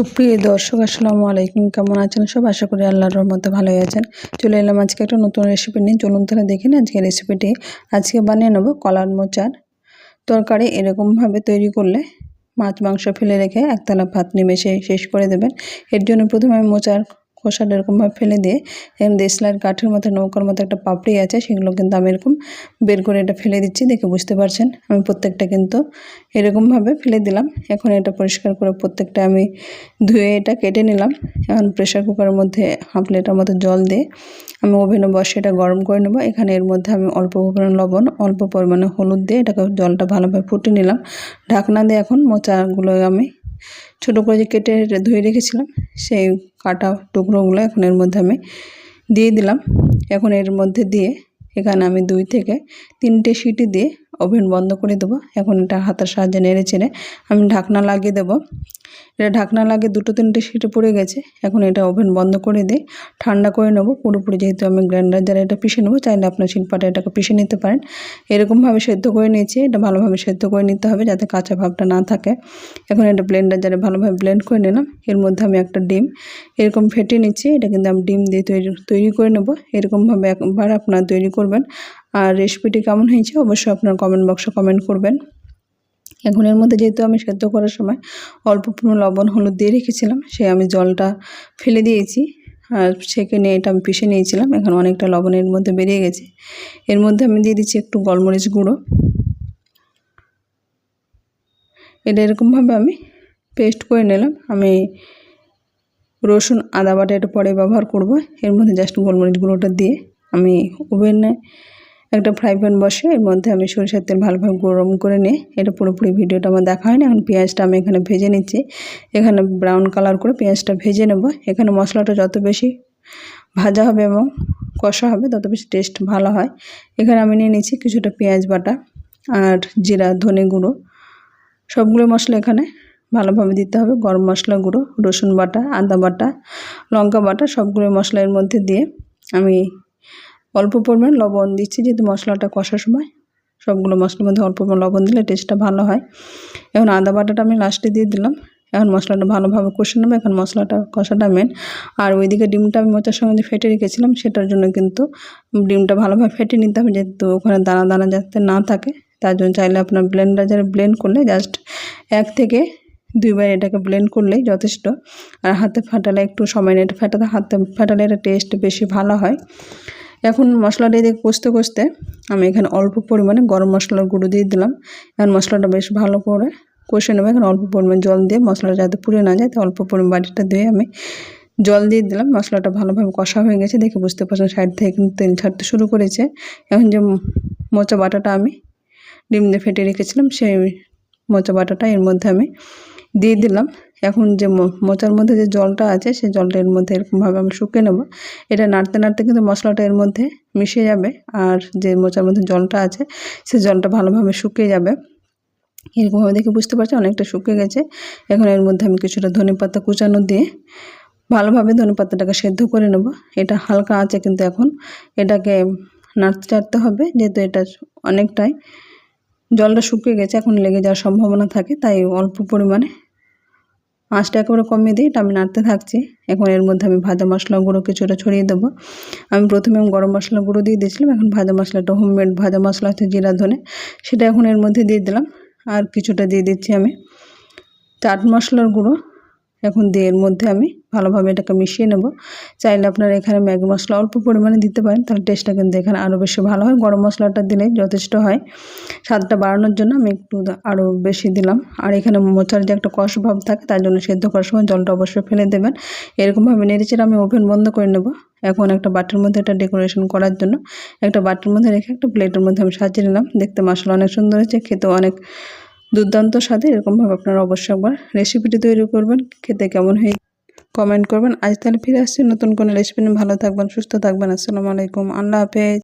সুপ্রিয় দর্শক, আসসালামু আলাইকুম। কেমন আছেন সব? আশা করি আল্লাহর রহমতে ভালোই আছেন। চলে এলাম আজকে একটা নতুন রেসিপি নিয়ে। চলুন তাহলে দেখে নিন আজকে রেসিপিটি আজকে বানিয়ে নেব কলার মোচার তরকারি এরকমভাবে তৈরি করলে মাছ, মাংস ফেলে রেখে একতলা ভাত নিমেষে শেষ করে দেবেন। এর জন্য প্রথমে মোচার খোসাটা এরকমভাবে ফেলে দিয়ে এরকম দেশলাইয়ের কাঠের মতো, নৌকার মতো একটা পাপড়ি আছে, সেগুলো কিন্তু আমি এরকম বের করে এটা ফেলে দিচ্ছি, দেখে বুঝতে পারছেন। আমি প্রত্যেকটা কিন্তু এরকমভাবে ফেলে দিলাম। এখন এটা পরিষ্কার করে প্রত্যেকটা আমি ধুয়ে এটা কেটে নিলাম। এখন প্রেশার কুকারের মধ্যে হাফ লিটার মতো জল দিয়ে আমি ওভেনে বসে এটা গরম করে নেব। এখানে এর মধ্যে আমি অল্প পরিমাণে লবণ, অল্প পরিমাণে হলুদ দিয়ে এটাকে জলটা ভালোভাবে ফুটে নিলাম। ঢাকনা দিয়ে এখন মোচাগুলো আমি ছোটো করে যে কেটে ধুয়ে রেখেছিলাম, সেই কাটা টুকরোগুলো এখন এর মধ্যে আমি দিয়ে দিলাম। এখন এর মধ্যে দিয়ে এখানে আমি দুই থেকে তিনটে সিটি দিয়ে ওভেন বন্ধ করে দেবো। এখন এটা হাতের সাহায্যে নেড়ে চেড়ে আমি ঢাকনা লাগিয়ে দেবো। এটা ঢাকনা লাগে দুটো তিনটে সিটে পড়ে গেছে। এখন এটা ওভেন বন্ধ করে দিয়ে ঠান্ডা করে নেব। পুরোপুরি যেহেতু আমি গ্রাইন্ডার যারা এটা পিষে নেব, চাইলে আপনার শিল্পাটা এটাকে পিষে নিতে পারেন। এরকমভাবে সেদ্ধ করে নিয়েছি। এটা ভালোভাবে সেদ্ধ করে নিতে হবে যাতে কাঁচা ভাবটা না থাকে। এখন এটা ব্লেন্ডার যারা ভালোভাবে ব্লেন্ড করে নিলাম, এর মধ্যে আমি একটা ডিম এরকম ফেটে নিচ্ছি। এটা কিন্তু আমি ডিম দিয়ে তৈরি তৈরি করে নেব। এরকমভাবে একবার আপনার তৈরি করবেন। আর রেসিপিটি কেমন হয়েছে অবশ্যই আপনার কমেন্ট বক্সে কমেন্ট করবেন। এখন এর মধ্যে যেহেতু আমি সেদ্ধ করার সময় অল্প পরিমাণ লবণ, হলুদ দিয়ে রেখেছিলাম, সে আমি জলটা ফেলে দিয়েছি। আর ছেঁকে নিয়ে এটা আমি পিষে নিয়েছিলাম, এখন অনেকটা লবণের মধ্যে বেরিয়ে গেছে। এর মধ্যে আমি দিয়ে দিচ্ছি একটু গোলমরিচ গুঁড়ো। এটা এরকমভাবে আমি পেস্ট করে নিলাম। আমি রসুন, আদা বাটা এটা পরে ব্যবহার করব। এর মধ্যে জাস্ট গোলমরিচ গুঁড়োটা দিয়ে। আমি ওভেনে একটা ফ্রাই প্যান বসে, এর মধ্যে আমি সরিষার তেল ভালোভাবে গরম করে নিয়ে, এটা পুরোপুরি ভিডিওটা আমার দেখা হয়নি, এখন পেঁয়াজটা আমি এখানে ভেজে নিচ্ছি। এখানে ব্রাউন কালার করে পেঁয়াজটা ভেজে নেব। এখানে মশলাটা যত বেশি ভাজা হবে এবং কষা হবে, তত বেশি টেস্ট ভালো হয়। এখানে আমি নিয়ে নিচ্ছি কিছুটা পেঁয়াজ বাটা আর জিরা, ধনে গুঁড়ো। সবগুলো মশলা এখানে ভালোভাবে দিতে হবে। গরম মশলা গুঁড়ো, রসুন বাটা, আদা বাটা, লঙ্কা বাটা, সবগুলো মশলা এর মধ্যে দিয়ে আমি অল্প পরিমাণ লবণ দিচ্ছি যেহেতু মশলাটা কষার সময়। সবগুলো মশলার মধ্যে অল্প পরিমাণ লবণ দিলে টেস্টটা ভালো হয়। এখন আদা বাটাটা আমি লাস্টে দিয়ে দিলাম। এখন মশলাটা ভালোভাবে কষে নেব। এখন মশলাটা কষাটা মেন আর ওইদিকে ডিমটা আমি মোচার সঙ্গে যে ফেটে রেখেছিলাম, সেটার জন্য কিন্তু ডিমটা ভালোভাবে ফেটে নিতে হবে যেহেতু ওখানে দানা দানা যাতে না থাকে। তার জন্য চাইলে আপনার ব্লেন্ডার যারা ব্লেন্ড করলে জাস্ট এক থেকে দুইবার এটাকে ব্লেন্ড করলেই যথেষ্ট। আর হাতে ফাটালে একটু সময় নেই এটা ফাটাতে হাতে ফাটালে এটা টেস্ট বেশি ভালো হয়। এখন মশলাটা দিয়ে কষতে কষতে আমি এখানে অল্প পরিমাণে গরম মশলার গুঁড়ো দিয়ে দিলাম। এখন মশলাটা বেশ ভালো করে কষে নেব। এখন অল্প পরিমাণ জল দিয়ে মশলাটা যাতে পুড়ে না যায়, তো অল্প পরিমাণ বাটিটা ধুয়ে আমি জল দিয়ে দিলাম। মশলাটা ভালোভাবে কষা হয়ে গেছে। দেখে বুঝতে পারছেন সাইড থেকে কিন্তু তেল ছাড়তে শুরু করেছে। এখন যে মোচা বাটাটা আমি ডিম দিয়ে ফেটে রেখেছিলাম, সেই মোচা বাটাটা এর মধ্যে আমি দিয়ে দিলাম। এখন যে মোচার মধ্যে যে জলটা আছে সেই জলটা এর মধ্যে এরকমভাবে আমি শুকিয়ে নেব। এটা নাড়তে নাড়তে কিন্তু মশলাটা এর মধ্যে মিশে যাবে আর যে মোচার মধ্যে জলটা আছে, সে জলটা ভালোভাবে শুকিয়ে যাবে। এরকমভাবে দেখে বুঝতে পারছি অনেকটা শুকিয়ে গেছে। এখন এর মধ্যে আমি কিছুটা ধনে পাতা কুচানো দিয়ে ভালোভাবে ধনে পাতাটাকে সেদ্ধ করে নেব। এটা হালকা আছে কিন্তু এখন। এটাকে নাড়তে চাড়তে হবে, যেহেতু এটা অনেকটাই জলটা শুকিয়ে গেছে, এখন লেগে যাওয়ার সম্ভাবনা থাকে, তাই অল্প পরিমাণে আঁচটা একেবারে কমিয়ে দিই এটা আমি নাড়তে থাকছি। এখন এর মধ্যে আমি ভাজা মশলা গুঁড়ো কিছুটা ছড়িয়ে দেবো। আমি প্রথমে গরম মশলা গুঁড়ো দিয়ে দিয়েছিলাম, এখন ভাজা মশলাটা, হোমমেড ভাজা মশলা আছে জিরা ধনে, সেটা এখন এর মধ্যে দিয়ে দিলাম। আর কিছুটা দিয়ে দিচ্ছি আমি চাট মশলার গুঁড়ো। এখন দিয়ে এর মধ্যে আমি ভালোভাবে এটাকে মিশিয়ে নেব। চাইলে আপনারা এখানে ম্যাগি মশলা অল্প পরিমাণে দিতে পারেন, তাহলে টেস্টটা কিন্তু এখানে আরও বেশি ভালো হয়। গরম মশলাটা দিলে যথেষ্ট হয়। স্বাদটা বাড়ানোর জন্য আমি একটু আরও বেশি দিলাম। আর এখানে মোচার যে একটা কষ ভাব থাকে, তার জন্য সেদ্ধ করার সময় জলটা অবশ্যই ফেলে দেবেন। এরকমভাবে নেড়েচেড়ে আমি ওভেন বন্ধ করে নেব। এখন একটা বাটির মধ্যে এটা ডেকোরেশন করার জন্য একটা বাটির মধ্যে রেখে একটা প্লেটের মধ্যে আমি সাজিয়ে নিলাম। দেখতে মশলা অনেক সুন্দর হয়েছে, খেতেও অনেক দুর্দান্ত স্বাদে এরকমভাবে আপনারা অবশ্যই একবার রেসিপিটি তৈরি করবেন, খেতে কেমন হয়ে কমেন্ট করবেন। আজ তাহলে ফিরে আসছি নতুন কোনো রেসিপি নিয়ে। ভালো থাকবেন, সুস্থ থাকবেন। আসসালামু আলাইকুম। আল্লাহ হাফেজ।